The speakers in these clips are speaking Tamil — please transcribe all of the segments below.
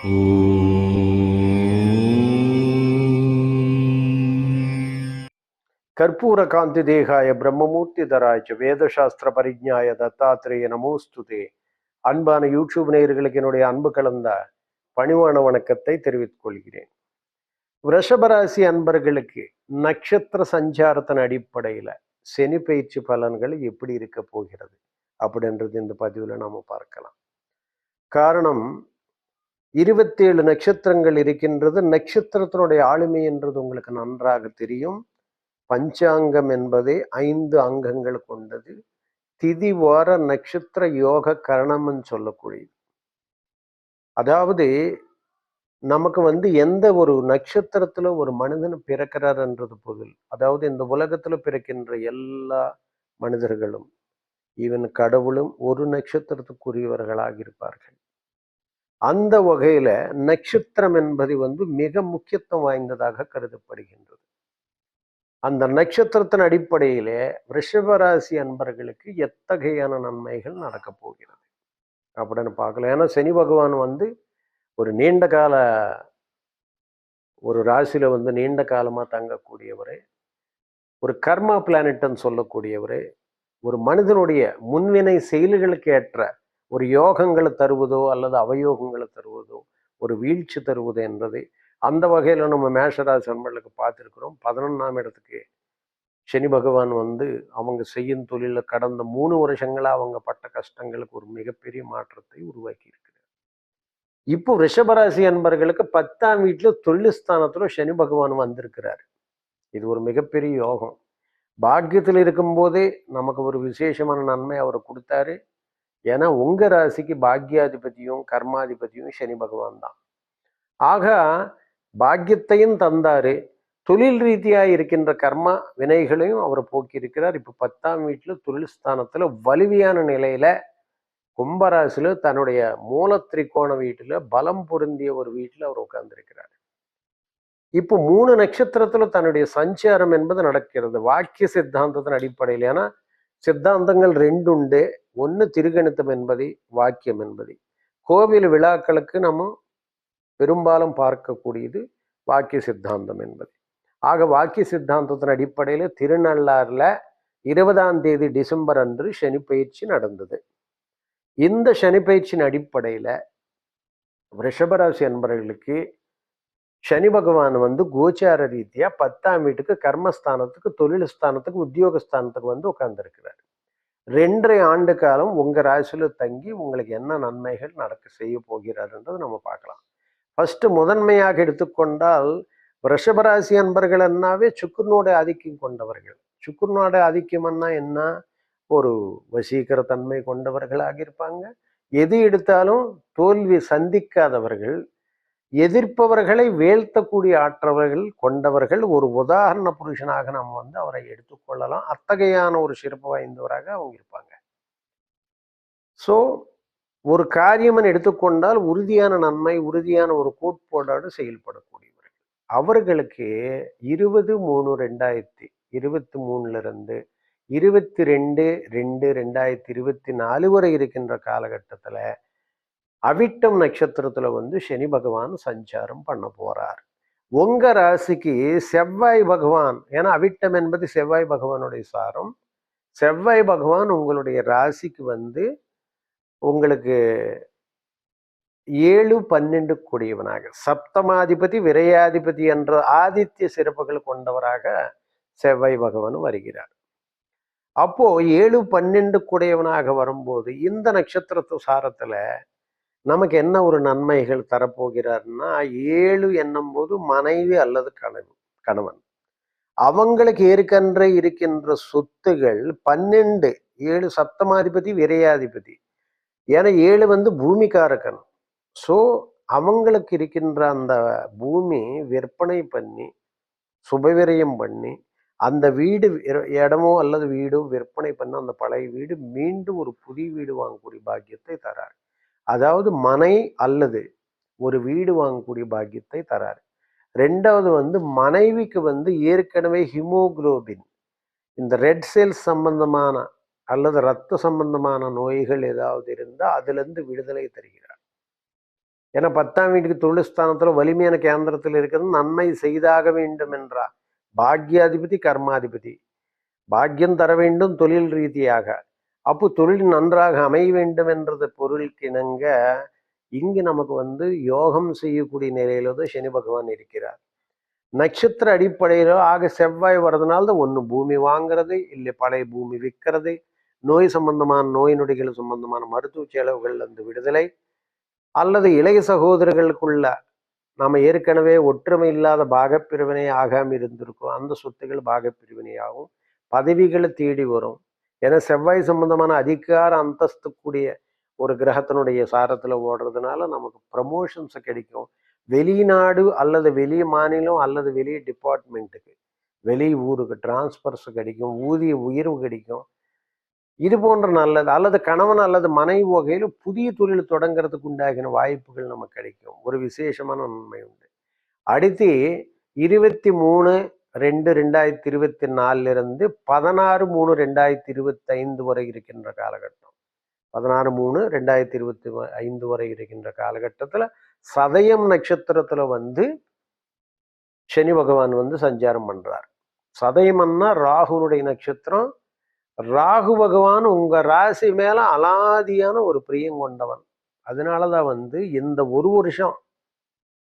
கற்பூர காந்தி தேகாய பிரம்மமூர்த்தி தராய்ச்ச வேதசாஸ்திர பரிஜாய தத்தாத்திரேய நமோஸ்துதே அன்பான யூடியூப் நேயர்களுக்கு என்னுடைய அன்பு கலந்த பணிவான வணக்கத்தை தெரிவித்துக் கொள்கிறேன். ரிஷபராசி அன்பர்களுக்கு நட்சத்திர சஞ்சாரத்தின் அடிப்படையில சனி பயிற்சி பலன்கள் எப்படி இருக்க போகிறது அப்படின்றது இந்த பதிவுல நாம பார்க்கலாம். காரணம் இருபத்தேழு நட்சத்திரங்கள் இருக்கின்றது. நட்சத்திரத்தினுடைய ஆளுமை என்றது உங்களுக்கு நன்றாக தெரியும். பஞ்சாங்கம் என்பதே ஐந்து அங்கங்கள் கொண்டது. திதி வார நட்சத்திர யோக கரணம்னு சொல்லக்கூடியது அதாவது நமக்கு வந்து எந்த ஒரு நட்சத்திரத்துல ஒரு மனிதன் பிறக்கிறார்ன்றது பொருள். அதாவது இந்த உலகத்துல பிறக்கின்ற எல்லா மனிதர்களும் ஈவன் கடவுளும் ஒரு நட்சத்திரத்துக்குரியவர்களாக இருப்பார்கள். அந்த வகையில நட்சத்திரம் என்பது வந்து மிக முக்கியத்துவம் வாய்ந்ததாக கருதப்படுகின்றது. அந்த நட்சத்திரத்தின் அடிப்படையிலே ரிஷபராசி அன்பர்களுக்கு எத்தகையான நன்மைகள் நடக்கப் போகிறது? அப்படின்னு பார்க்கல. ஏன்னா சனி பகவான் வந்து ஒரு நீண்ட கால ஒரு ராசியில் வந்து நீண்ட காலமா தங்கக்கூடியவர் ஒரு கர்மா பிளானட்னு சொல்லக்கூடியவர் ஒரு மனிதனுடைய முன்வினை செயல்களுக்கு ஏற்ற ஒரு யோகங்களை தருவதோ அல்லது அவயோகங்களை தருவதோ ஒரு வீழ்ச்சி தருவது என்பது அந்த வகையில் நம்ம மேஷராசி நண்பர்களுக்கு பார்த்துருக்குறோம். பதினொன்றாம் இடத்துக்கு சனி பகவான் வந்து அவங்க செய்யும் தொழிலில் கடந்த மூணு வருஷங்களாக அவங்க பட்ட கஷ்டங்களுக்கு ஒரு மிகப்பெரிய மாற்றத்தை உருவாக்கி இருக்கிறார் இப்போ ரிஷபராசி அன்பர்களுக்கு பத்தாம் வீட்டில் தொழில்ஸ்தானத்தில் சனி பகவான் வந்திருக்கிறார். இது ஒரு மிகப்பெரிய யோகம். பாக்கியத்தில் இருக்கும்போதே நமக்கு ஒரு விசேஷமான நன்மை அவர் கொடுத்தாரு. ஏன்னா உங்க ராசிக்கு பாக்யாதிபதியும் கர்மாதிபதியும் சனி பகவான் தான். ஆக பாக்கியத்தையும் தந்தாரு. தொழில் ரீதியா இருக்கின்ற கர்மா வினைகளையும் அவர் போக்கியிருக்கிறார். இப்ப பத்தாம் வீட்டுல தொழில் ஸ்தானத்துல வலிமையான நிலையில கும்பராசில தன்னுடைய மூல திரிகோண வீட்டுல பலம் பொருந்திய ஒரு வீட்டுல அவர் உட்கார்ந்திருக்கிறார். இப்போ மூணு நட்சத்திரத்துல தன்னுடைய சஞ்சாரம் என்பது நடக்கிறது. வாக்கிய சித்தாந்தத்தின் அடிப்படையில். ஏன்னா சித்தாந்தங்கள் ரெண்டு உண்டு ஒன்று திருகணித்தம் என்பதை வாக்கியம் என்பதை. கோவில் விழாக்களுக்கு நம்ம பெரும்பாலும் பார்க்கக்கூடியது வாக்கிய சித்தாந்தம் என்பது. ஆக வாக்கிய சித்தாந்தத்தின் அடிப்படையில் திருநள்ளாறில் இருபதாம் தேதி டிசம்பர் அன்று சனி பயிற்சி நடந்தது. இந்த சனி பயிற்சியின் அடிப்படையில் ரிஷபராசி அன்பர்களுக்கு சனி பகவான் வந்து கோச்சார ரீதியா பத்தாம் வீட்டுக்கு கர்மஸ்தானத்துக்கு தொழில் ஸ்தானத்துக்கு உத்தியோகஸ்தானத்துக்கு வந்து உட்கார்ந்துருக்கிறார். ரெண்டரை ஆண்டு காலம் உங்கள் ராசியில் தங்கி உங்களுக்கு என்ன நன்மைகள் நடக்க செய்ய போகிறாருன்றது நம்ம பார்க்கலாம். ஃபஸ்ட்டு முதன்மையாக எடுத்துக்கொண்டால் ரிஷபராசி அன்பர்கள் என்னாவே சுக்குரனோட ஆதிக்கம் கொண்டவர்கள். சுக்குரனோட ஆதிக்கம்னா என்ன? ஒரு வசீகர தன்மை கொண்டவர்களாக இருப்பாங்க. எது எடுத்தாலும் தோல்வி சந்திக்காதவர்கள். எதிர்ப்பவர்களை வீழ்த்தக்கூடிய ஆற்றவர்கள் கொண்டவர்கள் ஒரு உதாரண புருஷனாக நம்ம வந்து அவரை எடுத்துக்கொள்ளலாம் அத்தகையான ஒரு சிறப்பு வாய்ந்தவராக அவங்க இருப்பாங்க. ஸோ ஒரு காரியமன் எடுத்துக்கொண்டால் உறுதியான நன்மை உறுதியான ஒரு கோட்பாடோடு செயல்படக்கூடியவர்கள். அவர்களுக்கு இருபது மூணு ரெண்டாயிரத்தி இருபத்தி மூணுலேருந்து இருபத்தி ரெண்டு ரெண்டு ரெண்டாயிரத்தி இருபத்தி நாலு வரை இருக்கின்ற காலகட்டத்தில் அவிட்டம் நட்சத்திரத்துல வந்து சனி பகவான் சஞ்சாரம் பண்ண போறார். உங்க ராசிக்கு செவ்வாய் பகவான் ஏன்னா அவிட்டம் என்பது செவ்வாய் பகவானுடைய சாரம். செவ்வாய் பகவான் உங்களுடைய ராசிக்கு வந்து உங்களுக்கு ஏழு பன்னெண்டு கூடியவனாக சப்தமாதிபதி விரையாதிபதி என்ற ஆதித்ய சிறப்புகள் கொண்டவராக செவ்வாய் பகவான் வருகிறார். அப்போ ஏழு பன்னெண்டு கூடையவனாக வரும்போது இந்த நட்சத்திரத்து சாரத்துல நமக்கு என்ன ஒரு நன்மைகள் தரப்போகிறார்னா ஏழு என்னும் போது மனைவி அல்லது கணவன் கணவன். அவங்களுக்கு ஏற்கன்ற இருக்கின்ற சொத்துகள் பன்னெண்டு ஏழு சப்தமாதிபதி விரையாதிபதி. ஏன்னா ஏழு வந்து பூமிக்காரக்கணும். ஸோ அவங்களுக்கு இருக்கின்ற அந்த பூமி விற்பனை பண்ணி சுபவிரயம் பண்ணி அந்த வீடு இடமோ அல்லது வீடோ விற்பனை பண்ண அந்த பழைய வீடு மீண்டும் ஒரு புதிய வீடு வாங்கக்கூடிய பாக்கியத்தை தராங்க அதாவது மனை அல்லது ஒரு வீடு வாங்கக்கூடிய பாக்கியத்தை தரார். ரெண்டாவது வந்து மனைவிக்கு வந்து ஏற்கனவே ஹிமோகுளோபின் இந்த ரெட் செல்ஸ் சம்பந்தமான அல்லது ரத்த சம்பந்தமான நோய்கள் ஏதாவது இருந்தால் அதுலேருந்து விடுதலை தருகிறார். ஏன்னா பத்தாம் வீட்டுக்கு தொழில்ஸ்தானத்தில் வலிமையான கேந்திரத்தில் இருக்கிறது நன்மை செய்தாக வேண்டும் என்றார். பாக்யாதிபதி கர்மாதிபதி. பாக்கியம் தர வேண்டும் தொழில் ரீதியாக. அப்போ தொழில் நன்றாக அமைய வேண்டும் என்றது பொருளுக்கிணங்க இங்கு நமக்கு வந்து யோகம் செய்யக்கூடிய நிலையில தான் சனி பகவான் இருக்கிறார். நட்சத்திர அடிப்படையிலோ ஆக செவ்வாய் வர்றதுனால தான் ஒன்று பூமி வாங்குறது இல்லை பழைய பூமி விற்கிறது நோய் சம்பந்தமான நோய் நொடிகள் சம்பந்தமான மருத்துவ செலவுகள் அந்த விடுதலை அல்லது இளைய சகோதரர்களுக்குள்ள நாம் ஏற்கனவே ஒற்றுமை இல்லாத பாகப்பிரிவினை ஆகாமல் இருந்திருக்கோம் அந்த சொத்துகள் பாகப்பிரிவினையாகும் பதவிகளை தேடி வரும். ஏன்னா செவ்வாய் சம்பந்தமான அதிகார அந்தஸ்து கூடிய ஒரு கிரகத்தினுடைய சாரத்தில் ஓடுறதுனால நமக்கு ப்ரமோஷன்ஸ் கிடைக்கும். வெளிநாடு அல்லது வெளி மாநிலம் அல்லது வெளி டிபார்ட்மெண்ட்டுக்கு வெளி ஊருக்கு டிரான்ஸ்பர்ஸ் கிடைக்கும் ஊதிய உயர்வு கிடைக்கும். இது போன்ற நல்லது அல்லது கணவன் அல்லது மனைவி வகையில் புதிய தொழில் தொடங்குறதுக்கு உண்டாகின வாய்ப்புகள் நமக்கு கிடைக்கும். ஒரு விசேஷமான நன்மை உண்டு. அடுத்து இருபத்தி மூணு ரெண்டு ரெண்டாயிரத்தி இருபத்தி நாலுலேருந்து பதினாறு மூணு ரெண்டாயிரத்தி இருபத்தி ஐந்து வரை இருக்கின்ற காலகட்டம். பதினாறு மூணு ரெண்டாயிரத்தி இருபத்தி ஐந்து வரை இருக்கின்ற காலகட்டத்தில் சதயம் நட்சத்திரத்தில் வந்து சனி பகவான் வந்து சஞ்சாரம் பண்ணுறார் சதயம்னா ராகுனுடைய நட்சத்திரம். ராகு பகவான் உங்கள் ராசி மேலே அலாதியான ஒரு பிரியம் கொண்டவன். அதனாலதான் வந்து இந்த ஒரு வருஷம்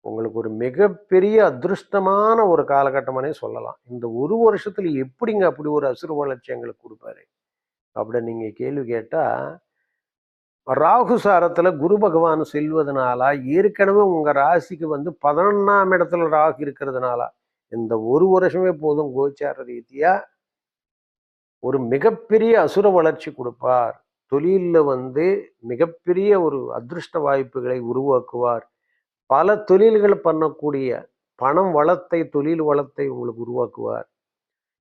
உங்களுக்கு ஒரு மிகப்பெரிய அதிருஷ்டமான ஒரு காலகட்டமானே சொல்லலாம். இந்த ஒரு வருஷத்துல எப்படிங்க அப்படி ஒரு அசுர வளர்ச்சி எங்களுக்கு கொடுப்பாரு? அப்படி நீங்க கேள்வி கேட்டா ராகு சாரத்துல குரு பகவான் செல்வதனால ஏற்கனவே உங்க ராசிக்கு வந்து பதினொன்னாம் இடத்துல ராகு இருக்கிறதுனால இந்த ஒரு வருஷமே போதும் கோச்சார ரீதியா ஒரு மிகப்பெரிய அசுர வளர்ச்சி கொடுப்பார். தொழிலில் வந்து மிகப்பெரிய ஒரு அதிருஷ்ட வாய்ப்புகளை உருவாக்குவார். பல தொழில்கள் பண்ணக்கூடிய பணம் வளத்தை தொழில் வளத்தை உங்களுக்கு உருவாக்குவார்.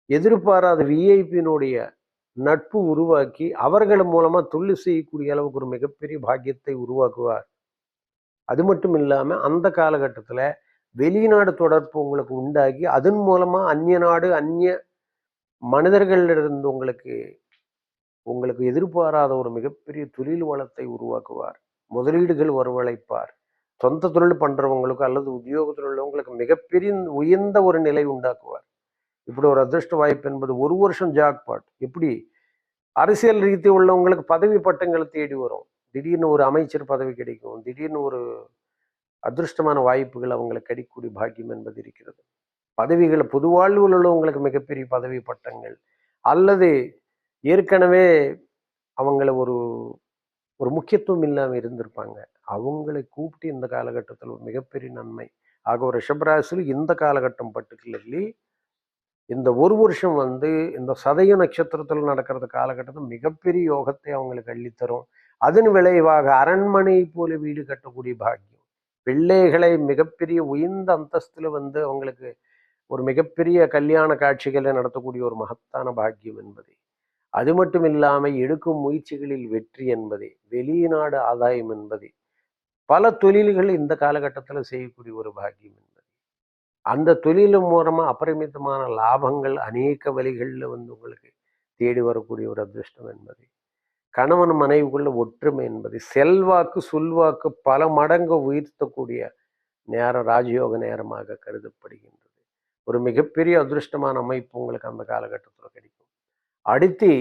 எதிர்பாராத விஐபியினுடைய நட்பு உருவாக்கி அவர்கள் மூலமாக தொழில் செய்யக்கூடிய அளவுக்கு ஒரு மிகப்பெரிய பாக்கியத்தை உருவாக்குவார். அது மட்டும் இல்லாமல் அந்த காலகட்டத்தில் வெளிநாடு தொடர்பு உங்களுக்கு உண்டாகி அதன் மூலமாக அந்நிய நாடு அந்நிய மனிதர்களிலிருந்து உங்களுக்கு உங்களுக்கு எதிர்பாராத ஒரு மிகப்பெரிய தொழில் வளத்தை உருவாக்குவார். முதலீடுகள் வரவழைப்பார். சொந்த தொழில் பண்றவங்களுக்கு அல்லது உத்தியோகத்தில் உள்ளவங்களுக்கு மிகப்பெரிய உயர்ந்த ஒரு நிலை உண்டாக்குவார். இப்படி ஒரு அதிர்ஷ்ட வாய்ப்பு என்பது ஒரு வருஷம் ஜாக்பாட். எப்படி? அரசியல் ரீதி உள்ளவங்களுக்கு பதவி பட்டங்களை தேடி வரும். திடீர்னு ஒரு அமைச்சர் பதவி கிடைக்கும். திடீர்னு ஒரு அதிர்ஷ்டமான வாய்ப்புகள் அவங்களுக்கு கிடைக்கக்கூடிய பாக்கியம் என்பது இருக்கிறது. பதவிகளை பொது வாழ்வில் உள்ளவங்களுக்கு மிகப்பெரிய பதவி பட்டங்கள். அல்லது ஏற்கனவே அவங்கள ஒரு ஒரு முக்கியத்துவம் இல்லாமல் இருந்திருப்பாங்க. அவங்களை கூப்பிட்டு இந்த காலகட்டத்தில் ஒரு மிகப்பெரிய நன்மை. ஆக ஒரு ரிஷபராசியில் இந்த காலகட்டம் பர்டிகுலர்லி இந்த ஒரு வருஷம் வந்து இந்த சதய நட்சத்திரத்தில் நடக்கிறது காலகட்டத்தில் மிகப்பெரிய யோகத்தை அவங்களுக்கு அள்ளித்தரும். அதன் விளைவாக அரண்மனை போல வீடு கட்டக்கூடிய பாக்கியம். பிள்ளைகளை மிகப்பெரிய உயர்ந்த அந்தஸ்தில் வந்து அவங்களுக்கு ஒரு மிகப்பெரிய கல்யாண காட்சிகளை நடத்தக்கூடிய ஒரு மகத்தான பாக்கியம் என்பது. அது மட்டும் இல்லாமல் எடுக்கும் முயற்சிகளில் வெற்றி என்பதே வெளிநாடு ஆதாயம் என்பது. பல தொழில்கள் இந்த காலகட்டத்தில் செய்யக்கூடிய ஒரு பாக்கியம் என்பது. அந்த தொழிலும் மூலமா அபரிமிதமான லாபங்கள் அநேக வழிகளில் வந்து உங்களுக்கு தேடி வரக்கூடிய ஒரு அதிர்ஷ்டம் என்பது. கணவன் மனைவிக்குள்ள ஒற்றுமை என்பது. செல்வாக்கு சொல்வாக்கு பல மடங்கு உயர்த்தக்கூடிய நேரம் ராஜயோக நேரமாக கருதப்படுகின்றது. ஒரு மிகப்பெரிய அதிருஷ்டமான அமைப்பு உங்களுக்கு அந்த காலகட்டத்தில் கிடைக்கும். அடுத்து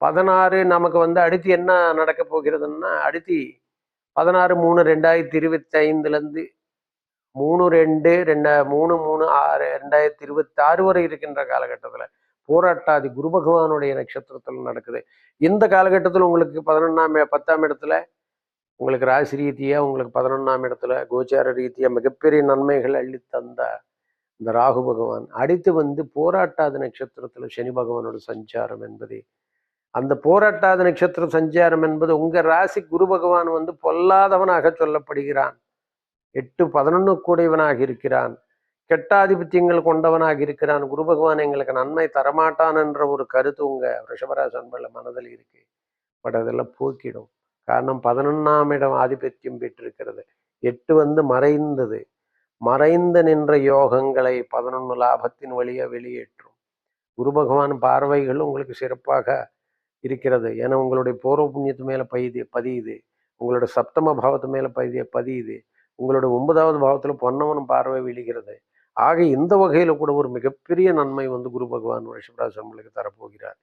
பதினாறு நமக்கு வந்து அடுத்து என்ன நடக்க போகிறதுன்னா அடுத்து பதினாறு மூணு ரெண்டாயிரத்தி இருபத்தி ஐந்துலேருந்து மூணு ரெண்டு ரெண்டா மூணு மூணு ஆறு ரெண்டாயிரத்தி இருபத்தி ஆறு வரை இருக்கின்ற காலகட்டத்தில் போராட்டாதி குரு பகவானுடைய நட்சத்திரத்தில் நடக்குது. இந்த காலகட்டத்தில் உங்களுக்கு பதினொன்றாம் பத்தாம் இடத்துல உங்களுக்கு ராசி ரீதியாக உங்களுக்கு பதினொன்றாம் இடத்துல கோச்சார ரீதியாக மிகப்பெரிய நன்மைகள் அள்ளி தந்த இந்த ராகு பகவான் அடுத்து வந்து போராட்டாத நட்சத்திரத்தில் சனி பகவானோட சஞ்சாரம் என்பது. அந்த போராட்டாத நட்சத்திர சஞ்சாரம் என்பது உங்க ராசி குரு பகவான் வந்து பொல்லாதவனாக சொல்லப்படுகிறான். எட்டு பதினொன்று கூடியவனாக இருக்கிறான். கெட்டாதிபத்தியங்கள் கொண்டவனாக இருக்கிறான். குரு பகவான் எங்களுக்கு நன்மை தரமாட்டான் என்ற ஒரு கருத்து உங்க ரிஷபராசி அன்புள்ள மனதில் இருக்கு. பட் அதெல்லாம் போக்கிடும். காரணம் பதினொன்றாம் இடம் ஆதிபத்தியம் பெற்றிருக்கிறது. எட்டு வந்து மறைந்தது. மறைந்து நின்ற யோகங்களை பதினொன்று லாபத்தின் வழியா வெளியேற்றும். குரு பகவான் பார்வைகள் உங்களுக்கு சிறப்பாக இருக்கிறது. ஏன்னா உங்களுடைய பூர்வ புண்ணியத்து மேல பதியுது பதியுது. உங்களோட சப்தம பாவத்து மேல பதிய பதியுது. உங்களோட ஒன்பதாவது பாவத்துல பொன்னவனும் பார்வை விழுகிறது. ஆக இந்த வகையில் கூட ஒரு மிகப்பெரிய நன்மை வந்து குரு பகவான் ரிஷபராசி நம்மளுக்கு தரப்போகிறார்.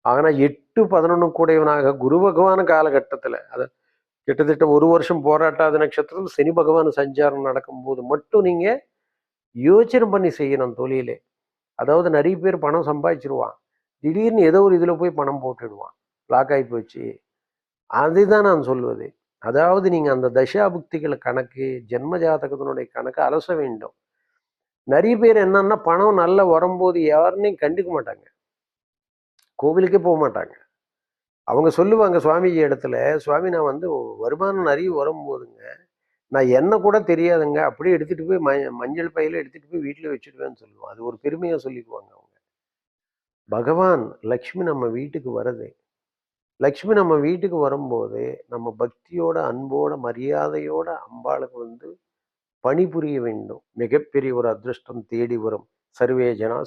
ஆனா எட்டு பதினொன்று கூடையவனாக குரு பகவான் காலகட்டத்துல அதை கிட்டத்தட்ட ஒரு வருஷம் போராட்டாத நட்சத்திரத்தில் சனி பகவான் சஞ்சாரம் நடக்கும்போது மட்டும் நீங்க யோசனை பண்ணி செய்யணும் தொழிலே. அதாவது நிறைய பேர் பணம் சம்பாதிச்சிருவான். திடீர்னு ஏதோ ஒரு இதுல போய் பணம் போட்டுடுவான். லாக் ஆகி போச்சு. அதுதான் நான் சொல்வது. அதாவது நீங்க அந்த தசாபுக்திகள் கணக்கு ஜென்ம ஜாதகத்தினுடைய கணக்கு அலச வேண்டும். நிறைய பேர் என்னன்னா பணம் நல்லா வரும்போது யாருனையும் கண்டுக்க மாட்டாங்க. கோவிலுக்கே போக மாட்டாங்க. அவங்க சொல்லுவாங்க சுவாமிஜி இடத்துல சுவாமி நான் வந்து வருமானம் நிறைய வரும்போதுங்க நான் என்ன கூட தெரியாதுங்க. அப்படியே எடுத்துட்டு போய் ம மஞ்சள் பையில எடுத்துட்டு போய் வீட்டில் வச்சுடுவேன்னு சொல்லுவோம் அது ஒரு பெருமையாக சொல்லிக்குவாங்க அவங்க. பகவான் லக்ஷ்மி நம்ம வீட்டுக்கு வருது. லக்ஷ்மி நம்ம வீட்டுக்கு வரும்போது நம்ம பக்தியோட அன்போட மரியாதையோட அம்பாளுக்கு வந்து பணிபுரிய வேண்டும். மிகப்பெரிய ஒரு அதிர்ஷ்டம் தேடி வரும். சர்வே ஜனா